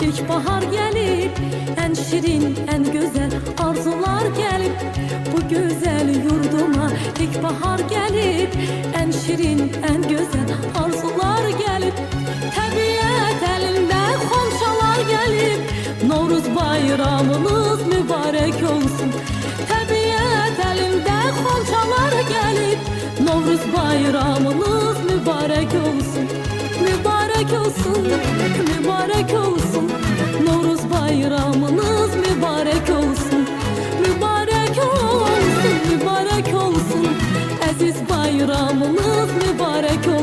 İlkbahar gelip en şirin en güzel arzular gelip bu güzel yurduma İlkbahar gelip en şirin en güzel arzular gelip Tabiat elinde komşalar gelip Novruz bayramınız mübarek olsun. Tabiat elinde komşalar gelip Novruz bayramınız mübarek olsun olsun, mübarek olsun. Novruz bayramınız mübarek olsun. Mübarek olsun, mübarek olsun. Aziz bayramınız mübarek olsun